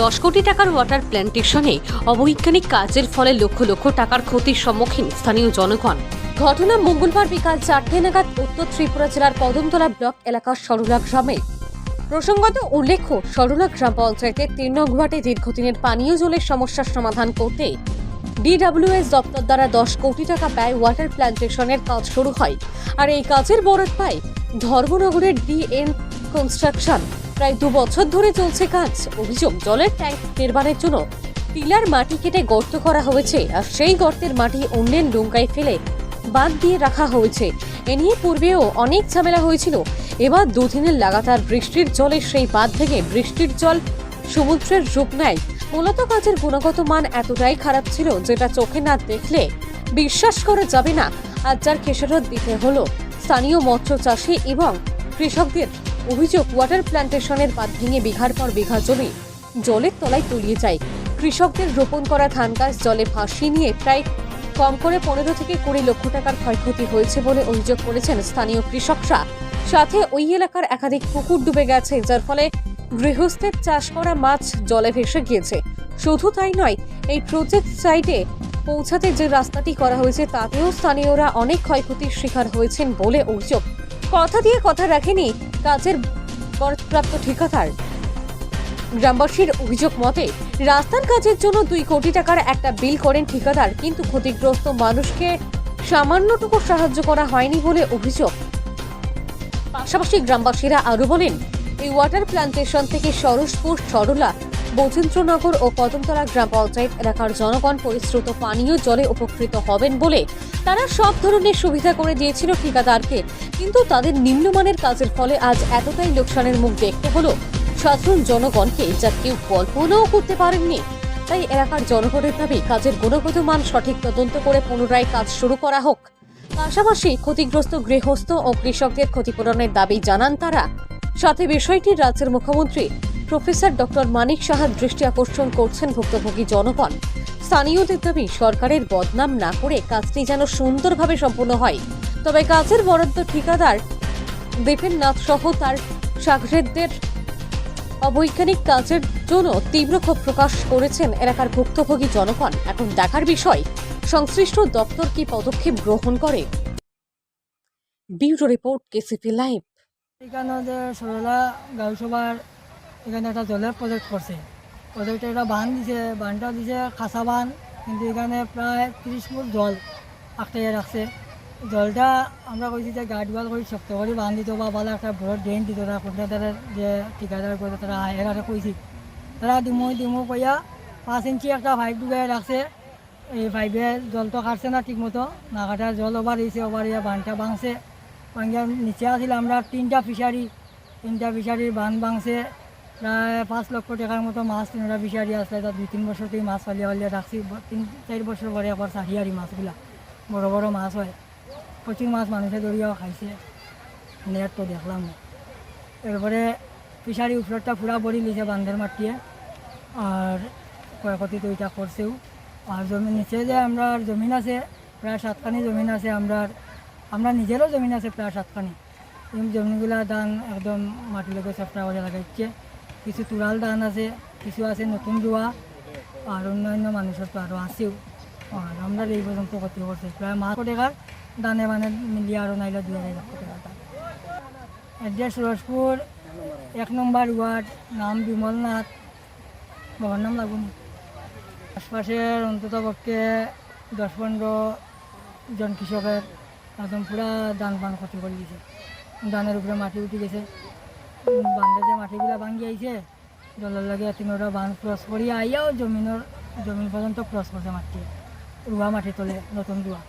দশ কোটি টাকার ওয়াটার প্ল্যান্টেশনে অবৈজ্ঞানিক কাজের ফলে লক্ষ লক্ষ টাকার ক্ষতির সম্মুখীন স্থানীয় জনগণ। ঘটনা মঙ্গলবার বিকাল চারটে নাগাদ উত্তর ত্রিপুরা জেলার কদমতলা ব্লক এলাকার সরলা গ্রামে। প্রসঙ্গত উল্লেখ্য সরলা গ্রাম পঞ্চায়েতের তিন নং দীর্ঘদিনের পানীয় জলের সমস্যার সমাধান করতে ডিডব্লিউএস দপ্তর দ্বারা দশ কোটি টাকা ব্যয় ওয়াটার প্ল্যান্টেশনের কাজ শুরু হয়। আর এই কাজের বরাদ পায় ধর্মনগরের ডিএন কনস্ট্রাকশন প্রায় দু বছর ধরে চলছে কাজ। অভিযোগ, জলের ট্যাঙ্ক নির্মাণের জন্য টিলার মাটি কেটে গর্ত করা হয়েছে আর সেই গর্তের মাটি অন্যের নৌকায় ফেলে বাদ দিয়ে রাখা হয়েছে। এ নিয়ে পূর্বেও অনেক ঝামেলা হয়েছিল। এবার দুদিনের লাগাতার বৃষ্টির জলে সেই বাঁধ থেকে বৃষ্টির জল সমুদ্রের রূপ নেয়। মূলত কাজের গুণগত মান এতটাই খারাপ ছিল যেটা চোখে না দেখলে বিশ্বাস করা যাবে না। আর যার খেসারত দিতে হলো। স্থানীয় মৎস্য চাষি এবং কৃষকদের অভিযোগ ওয়াটার প্ল্যান্টেশনের বাদ ভেঙে বিঘার পর বিঘা জমি জলের তলায় তলিয়ে যায়। কৃষকদের রোপণ করা ধান গাছ জলে ভাসিয়ে নিয়ে প্রায় কম করে পনেরো থেকে কুড়ি লক্ষ টাকার ক্ষয়ক্ষতি হয়েছে বলে অভিযোগ করেছেন স্থানীয় কৃষকরা। সাথে ওই এলাকার একাধিক পুকুর ডুবে গেছে, যার ফলে গৃহস্থের চাষ করা মাছ জলে ভেসে গিয়েছে। শুধু তাই নয়, এই প্রজেক্ট সাইটে পৌঁছাতে যে রাস্তাটি করা হয়েছে, তাতেও স্থানীয়রা অনেক ক্ষয়ক্ষতির শিকার হয়েছেন বলে অভিযোগ। কথা দিয়ে কথা রাখেনি কাজের বরপ্রাপ্ত ঠিকাদার। গ্রামবাসীর অভিযোগ মতে রাস্তার কাজের জন্য দুই কোটি টাকার একটা বিল করেন ঠিকাদার, কিন্তু ক্ষতিগ্রস্ত মানুষকে সামান্যটুকু সাহায্য করা হয়নি বলে অভিযোগ। পাশাপাশি গ্রামবাসীরা আরও বলেন, এই ওয়াটার প্ল্যান্টেশন থেকে সরসপুর সরলা বৌচেন্দ্রনগর ও কদমতলা গ্রাম পঞ্চায়েত এলাকার জনগণ পরিশ্রুত পানীয় জলে উপকৃত হবেন বলে তারা সব ধরনের সুবিধা করে দিয়েছিল ঠিকাদারকে। কিন্তু তাদের নিম্নমানের কাজের ফলে আজ এতটাই লোকসানের মুখ দেখতে হলো। সাধারণ জনগণকে যা কেউ কল্পনাও করতে পারেননি। তাই এলাকার জনগণের দাবি, কাজের গুণগত মান সঠিক তদন্ত করে পুনরায় কাজ শুরু করা হোক। পাশাপাশি ক্ষতিগ্রস্ত গৃহস্থ ও কৃষকদের ক্ষতিপূরণের দাবি জানান তারা। সাথে বিষয়টি রাজ্যের মুখ্যমন্ত্রী প্রফেসর ডক্টর মানিক সাহার দৃষ্টি আকর্ষণ করছেন ভুক্তভোগী জনগণ। স্থানীয়দের দাবি, সরকারের বদনাম না করে কাজটি যেন সুন্দরভাবে সম্পন্ন হয়। তবে কাজের বরাদ্দ ঠিকাদার দীপেন নাথ সহ তার সাগরেদদের অবৈজ্ঞানিক কাজের জন্য তীব্র ক্ষোভ প্রকাশ করেছেন এলাকার ভুক্তভোগী জনগণ। এখন দেখার বিষয়, সংশ্লিষ্ট দপ্তর কি পদক্ষেপ গ্রহণ করে? Bureau report, KCP live. যে সরলা গাঁওসভার এখানে একটা জলের প্রজেক্ট করছে। প্রজেক্টে একটা বান দিছে বানটা দিছে খাসা বান কিন্তু এখানে প্রায় তিরিশ ফুট জল আটকে রাখছে। জলটা আমরা কইছি যে গার্ড ওয়াল করে, শক্ত করে বান দিত বা ভালো একটা বড় ড্রেন দিত, তারা কন্ট্রাক্টারের যে ঠিকাদার করে তারা এরা কইছি। তারা দিমু দিমু কইয়া পাঁচ ইঞ্চি একটা পাইপ ডুবাই রাখছে। এই পাইপে জল তো কাটছে না ঠিক মতো না কাটার জল ওভার হয়েছে ওভার হয়ে বানটা ভাঙছে। ভাঙিয়া নিচে আছিল, আমরা তিনটা ফিশারি তিনটা ফিশারির বান ভাঙছে। প্রায় পাঁচ লক্ষ টাকার মতো মাছ তিনটা ফিশারি আসলে তার দুই, তিন বছর থেকে মাছ ফালিয়া ফালিয়া রাখছি তিন চার বছর পরে একবার চাহিয়ারি মাছগুলা বড় বড় মাছ হয়। প্রচুর মাছ মানুষে ধরিয়াও খাইছে। নেট তো দেখলাম এরপরে ফিশারি উপরটা পুরা ভরি লিছে বান্ধের মাটিয়ে আর ক্ষয়ক্ষতি তো এটা করছেও আর জমি নিচে যে আমরা জমিন আছে প্রায় সাতখানি জমিন আছে আমরা আমরা নিজেরও জমিন আছে প্রায় সাতখানি। জমিনগুলা ধান একদম মাটির লোকের চেষ্টা করে লাগাইছে। কিছু তুরাল ধান আছে, কিছু আছে নতুন রোয়া আর অন্যান্য মানুষের তো আরও আছেও। আর আমরা এই পর্যন্ত ক্ষতি করছে প্রায় মাছ টাকার দানে মানে মিলিয়ে আরও নাইলে দুই আড়াই লক্ষ টাকা অ্যাড্রেস সুরজপুর এক নম্বর ওয়ার্ড নাম বিমলনাথ। বাবার নাম লাগুন আশপাশের অন্তত পক্ষে দশ পনেরো জন কৃষকের একদম পুরা ধান পান ক্ষতি করে দিয়েছে দানের উপরে মাটি উঠে গেছে। বান্ধে যে মাটিগুলা ভাঙি আইছে। জলের লাগে তিনোটা বান ক্রস করিয়া আইয়াও জমিনের জমিন পর্যন্ত ক্রস করছে মাটি। রুয়া মাটি তোলে, নতুন রুয়া।